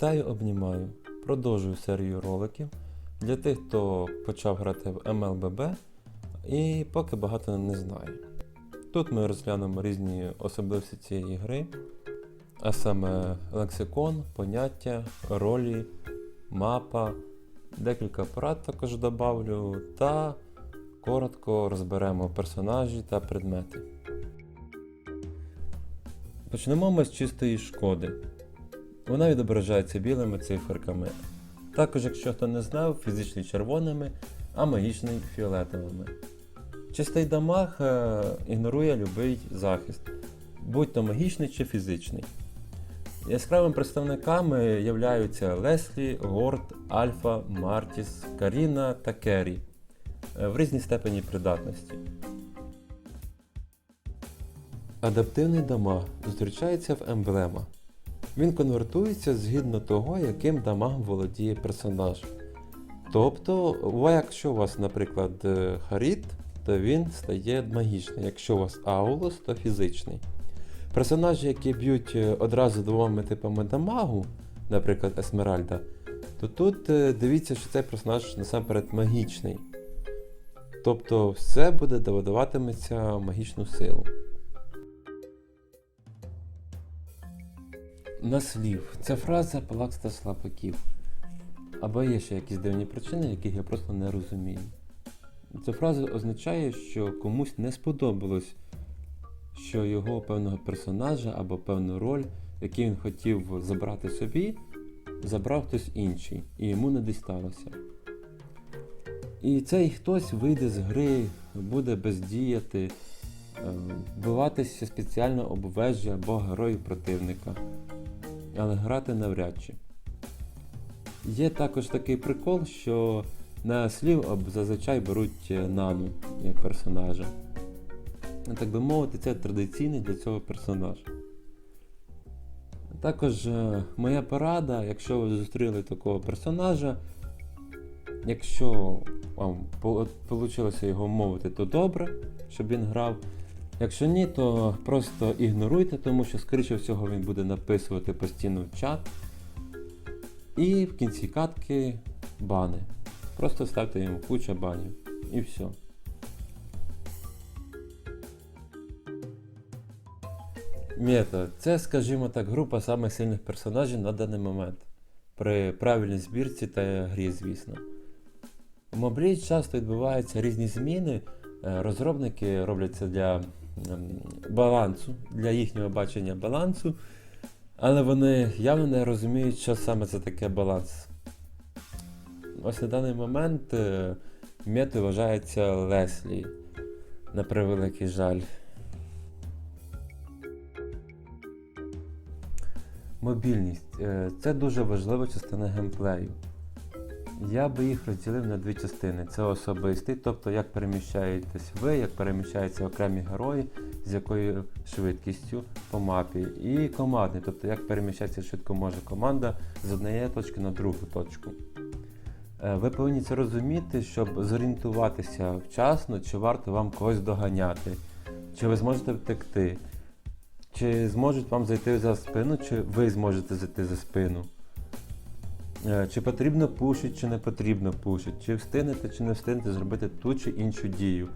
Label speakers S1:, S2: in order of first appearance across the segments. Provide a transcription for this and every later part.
S1: Вітаю, обнімаю. Продовжую серію роликів для тих, хто почав грати в MLBB і поки багато не знає. Тут ми розглянемо різні особливості цієї гри, а саме лексикон, поняття, ролі, мапа, декілька порад також добавлю та коротко розберемо персонажі та предмети. Почнемо ми з чистої шкоди. Вона відображається білими циферками. Також, якщо хто не знав, фізичний червоними, а магічний фіолетовими. Чистий дамаг е, ігнорує будь-який захист, будь то магічний чи фізичний. Яскравими представниками являються Леслі, Горд, Альфа, Мартіс, Каріна та Керрі е, в різній степені придатності. Адаптивний дамаг зустрічається в емблема. Він конвертується згідно того, яким дамагом володіє персонаж. Тобто, якщо у вас, наприклад, е, Харіт, то він стає магічний, якщо у вас Аулос, то фізичний. Персонажі, які б'ють е, одразу двома типами дамагу, наприклад, Есмеральда, то тут е, дивіться, що цей персонаж насамперед магічний. Тобто все буде додаватиметься магічну силу. Наслів. Ця фраза плакста слабаків. Або є ще якісь дивні причини, яких я просто не розумію. Ця фраза означає, що комусь не сподобалось, що його певного персонажа або певну роль, яку він хотів забрати собі, забрав хтось інший, і йому не дісталося. І цей хтось вийде з гри, буде бездіяти, е, вбиватися спеціально об вежі або герою противника але грати навряд чи. Є також такий прикол, що на слів зазвичай беруть е, нану як персонажа. Ну, Так би мовити, це традиційний для цього персонаж. Також е, моя порада, якщо ви зустріли такого персонажа, якщо вам вийшло його мовити, то добре, щоб він грав. Якщо ні, то просто ігноруйте, тому що, скоріше всього, він буде написувати постійно в чат. І в кінці катки бани. Просто ставте йому куча банів. І все. Мета це, скажімо так, група самих сильних персонажів на даний момент. При правильній збірці та грі, звісно. У моблі часто відбуваються різні зміни. Е, Розробники роблять це для балансу, для їхнього бачення балансу, але вони явно не розуміють, що саме це таке баланс. Ось на даний момент е, метою вважається Леслі, на превеликий жаль. Мобільність Е, це дуже важлива частина геймплею. Я би їх розділив на дві частини. Це особистий, тобто як переміщаєтесь ви, як переміщаються окремі герої, з якою швидкістю по мапі. І командний, тобто як переміщатися швидко може команда з однієї точки на другу точку. Е, Ви повинні це розуміти, щоб зорієнтуватися вчасно, чи варто вам когось доганяти, чи ви зможете втекти, чи зможуть вам зайти за спину, чи ви зможете зайти за спину. Е, Чи потрібно пушити, чи не потрібно пушити, чи встигнете, чи не встигнете зробити ту чи іншу дію,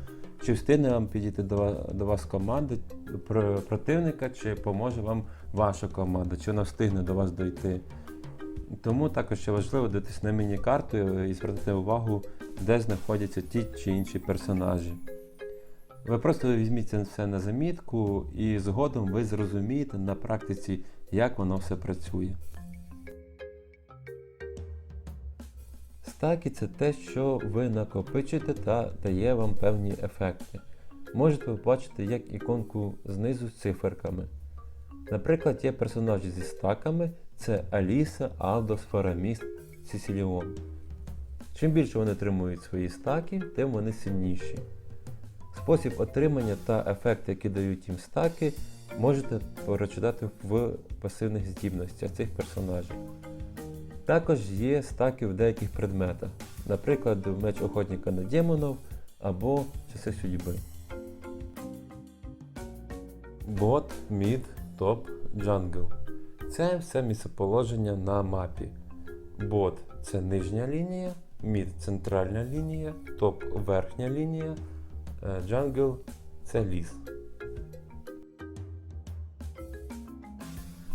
S1: чи встигне вам підійти до вас, команда про- противника, чи поможе вам ваша команда, чи вона встигне до вас дойти. Тому також ще важливо дивитися на міні-карту і звертати увагу, де знаходяться ті чи інші персонажі. Ви просто візьміть це все на замітку, і згодом ви зрозумієте на практиці, як воно все працює. Стаки це те, що ви накопичуєте та дає вам певні ефекти. Можете побачити як іконку знизу з циферками. Наприклад, є персонажі зі стаками це Аліса, Алдос, Фараміст, Сісіліон. Чим більше вони отримують свої стаки, тим вони сильніші. Спосіб отримання та ефекти, які дають їм стаки, можете прочитати в пасивних здібностях цих персонажів. Також є стаки в деяких предметах, наприклад, меч охотника на демонів або часи судьби. Бот, мід, топ, джангл. Це все місцеположення на мапі. Бот це нижня лінія, мід центральна лінія, топ верхня лінія, е, джангл це ліс.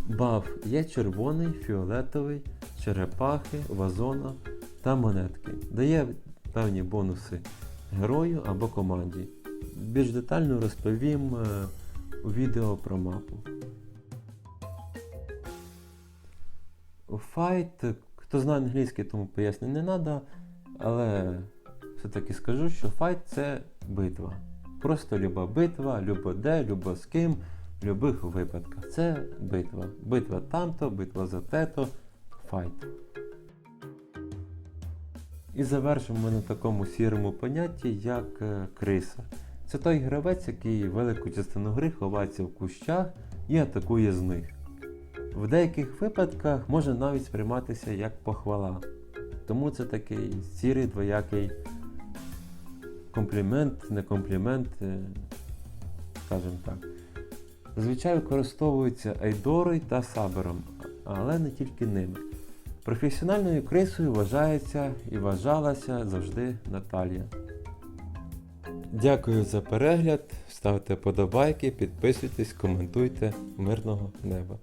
S1: Баф є червоний, фіолетовий, черепахи, вазона та монетки. Дає певні бонуси герою або команді. Більш детально розповім е, у відео про мапу. Файт, хто знає англійський, тому пояснень не треба, але все-таки скажу, що файт це битва. Просто люба битва, любо де, любо з ким, в будь-яких випадках. Це битва. Битва там-то, битва за те-то, файт. І завершимо ми на такому сірому понятті, як е, криса. Це той гравець, який велику частину гри ховається в кущах і атакує з них. В деяких випадках може навіть сприйматися як похвала. Тому це такий сірий двоякий комплімент, не комплімент, е, скажімо так. Зазвичай використовуються Айдорою та Сабером, але не тільки ними. Професіональною крисою вважається і вважалася завжди Наталія. Дякую за перегляд. Ставте подобайки, підписуйтесь, коментуйте. Мирного неба!